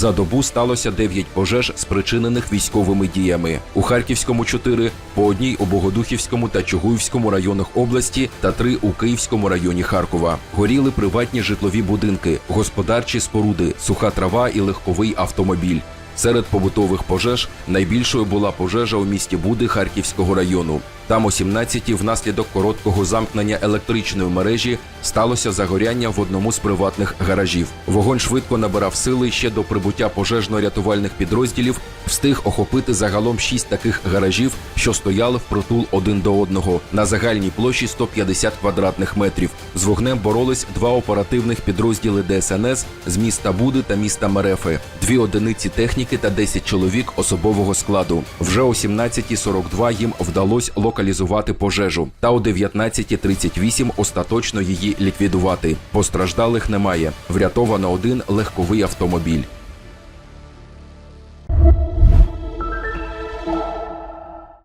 За добу сталося 9 пожеж, спричинених військовими діями. У Харківському 4, по одній у Богодухівському та Чугуївському районах області та три у Київському районі Харкова. Горіли приватні житлові будинки, господарчі споруди, суха трава і легковий автомобіль. Серед побутових пожеж найбільшою була пожежа у місті Буди Харківського району. Там о 17-ті внаслідок короткого замкнення електричної мережі сталося загоряння в одному з приватних гаражів. Вогонь швидко набирав сили ще до прибуття пожежно-рятувальних підрозділів встиг охопити загалом шість таких гаражів, що стояли впритул один до одного на загальній площі 150 квадратних метрів. З вогнем боролись два оперативних підрозділи ДСНС з міста Буди та міста Мерефи, дві одиниці техніки та 10 чоловік особового складу. Вже о 17.42 їм вдалося локалізувати пожежу, та о 19.38 остаточно її ліквідувати. Постраждалих немає. Врятовано один легковий автомобіль.